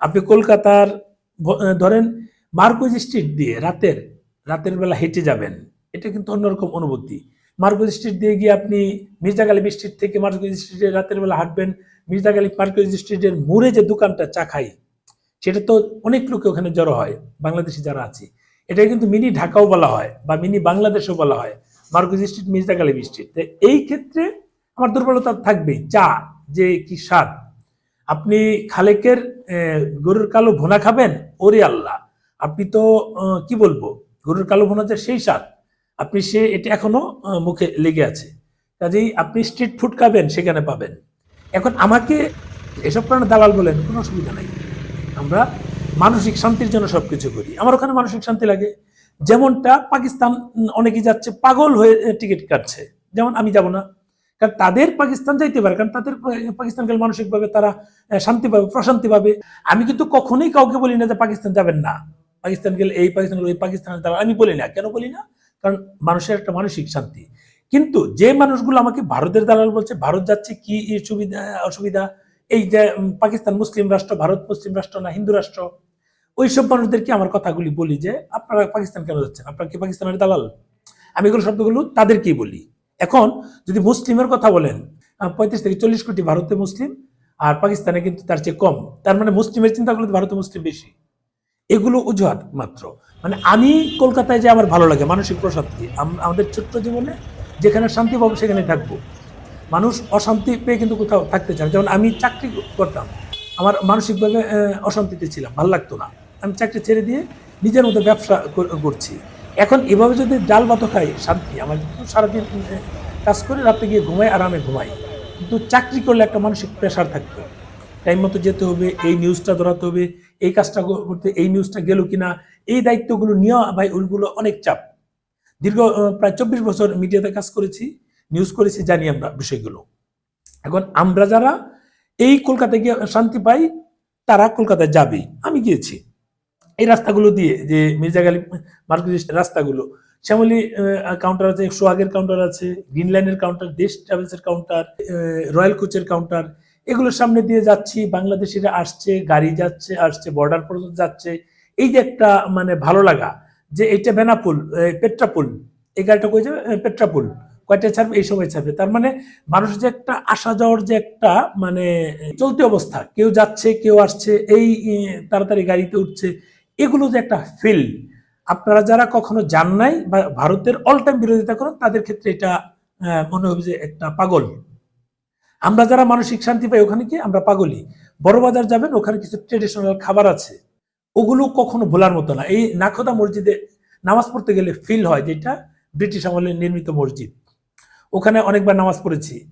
আপনি কলকাতার ধরেন মার্কুইজ স্ট্রিট দিয়ে রাতের রাতের বেলা হেঁটে যাবেন, এটা কিন্তু অন্যরকম অনুভূতি। মার্কুইজ স্ট্রিট দিয়ে গিয়ে আপনি মির্জা গালিব স্ট্রিট থেকে মার্কুইজ স্ট্রিটে রাতের বেলা হাঁটবেন, মির্জা গালিব মার্কুইজ স্ট্রিটের মোড়ে যে দোকানটা চা খাই, সেটা তো অনেক লোকে ওখানে জড়ো হয়, বাংলাদেশি যারা আছে। এটা কিন্তু মিনি ঢাকাও বলা হয় বা মিনি বাংলাদেশও বলা হয় Marquis street, Mirza Ghalib street. এই ক্ষেত্রে আমার দুর্বলতা থাকবেই, চা যে কি স্বাদ। আপনি খালেকের গরুর কালো ভোনা খাবেন? ওরে আল্লাহ। আপনি তো কি বলব? গরুর কালো ভুনা যে সেই স্বাদ। আপনি সে, এটা এখনও মুখে লেগে আছে। কাজেই আপনি স্ট্রিট ফুড খাবেন, সেখানে পাবেন। এখন আমাকে এসব কারণে দালাল বলেন, কোনো অসুবিধা নাই। আমরা মানসিক শান্তির জন্য সবকিছু করি। আমার ওখানে মানসিক শান্তি লাগে। যেমনটা পাকিস্তান অনেকে যাচ্ছে, পাগল হয়ে টিকিট কাটছে। যেমন আমি যাব না। কারণ তাদের পাকিস্তান যাইতে পারে, কারণ তাদের পাকিস্তান গেলে মানসিকভাবে তারা শান্তি পাবে প্রশান্তি পাবে আমি কিন্তু কখনোই কাউকে বলি না যে পাকিস্তান যাবেন না। পাকিস্তান গেলে এই পাকিস্তান গেলে এই পাকিস্তানের দ্বারা আমি বলি না। কেন বলি না? কারণ মানুষের একটা মানসিক শান্তি। কিন্তু যে মানুষগুলো আমাকে ভারতের দালাল বলছে, ভারত যাচ্ছে কি সুবিধা, অসুবিধা? এই যে পাকিস্তান মুসলিম রাষ্ট্র, ভারত মুসলিম রাষ্ট্র না হিন্দু রাষ্ট্র? ওইসব মানুষদেরকে আমার কথাগুলি বলি যে, আপনারা পাকিস্তান কেন যাচ্ছেন? আপনারা কি পাকিস্তানের দালাল? আমি এগুলো শব্দগুলো তাদেরকেই বলি। এখন যদি মুসলিমের কথা বলেন পঁয়ত্রিশ থেকে চল্লিশ কোটি ভারতে মুসলিম আর পাকিস্তানে কিন্তু তার চেয়ে কম। তার মানে মুসলিমের চিন্তা চিন্তাগুলো ভারতে মুসলিম বেশি। এগুলো অজুহাত মাত্র। মানে আমি কলকাতায় যে আমার ভালো লাগে, মানসিক প্রশান্তি, আম- আমাদের ছোট্ট জীবনে যেখানে শান্তি পাবো সেখানে থাকব। মানুষ অশান্তি পেয়ে কিন্তু কোথাও থাকতে চায়। যেমন আমি চাকরি করতাম, আমার মানসিকভাবে অশান্তিতে ছিলাম, ভালো লাগতো না। আমি চাকরি ছেড়ে দিয়ে নিজের মতো ব্যবসা করছি। এখন এভাবে যদি ডাল ভাত খাই, শান্তি। আমার সারাদিন কাজ করে রাতে গিয়ে ঘুমাই, আরামে ঘুমাই। কিন্তু চাকরি করলে একটা মানসিক প্রেশার থাকতো। টাইম মতো যেতে হবে, এই নিউজটা ধরাতে হবে, এই কাজটা করতে, এই নিউজটা গেল কিনা, এই দায়িত্বগুলো নেওয়া ভাই, ওইগুলো অনেক চাপ। দীর্ঘ প্রায় চব্বিশ বছর মিডিয়াতে কাজ করেছি নিউজ করেছি, জানি আমরা বিষয়গুলো। এখন আমরা যারা এই কলকাতায় গিয়ে শান্তি পাই, তারা কলকাতায় যাবেই। আমি গিয়েছি। এই রাস্তাগুলো দিয়ে, যে মির্জা গালি মার্কেট রাস্তাগুলো, শ্যামলি কাউন্টার আছে, সোহাগের কাউন্টার আছে গ্রিনল্যান্ডের কাউন্টার দেশ ট্রাভেলসের কাউন্টার রয়্যাল কোচের কাউন্টার এগুলোর সামনে দিয়ে যাচ্ছি, বাংলাদেশিরা আসছে, গাড়ি যাচ্ছে, আসছে বর্ডার পর্যন্ত যাচ্ছে। এই যে একটা মানে ভালো লাগা, যে এটা বেনাপুল পেট্রাপুল, এই গাড়িটা কই যাবে? পেট্রাপুল, কয়টা ছাড়বে? এই সময় ছাড়বে। তার মানে মানুষ যে একটা আসা যাওয়ার যে একটা মানে চলতি অবস্থা, কেউ যাচ্ছে, কেউ আসছে, এই তাড়াতাড়ি গাড়িতে উঠছে এগুলো যে একটা ফিল আপনারা যারা কখনো যান নাই বা ভারতের অল টাইম বিরোধিতা করেন, তাদের ক্ষেত্রে এটা মনে হবে যে একটা পাগল। আমরা যারা মানসিক শান্তি পাই ওখানে কি আমরা পাগলি বড় বাজার যাবেন, ওখানে কিছু ট্রেডিশনাল খাবার আছে। ওগুলো কখনো ভোলার মতো না। এই নাখোদা মসজিদে নামাজ পড়তে গেলে ফিল হয় যেটা ব্রিটিশ আমলে নির্মিত মসজিদ। ওখানে অনেকবার নামাজ পড়েছি।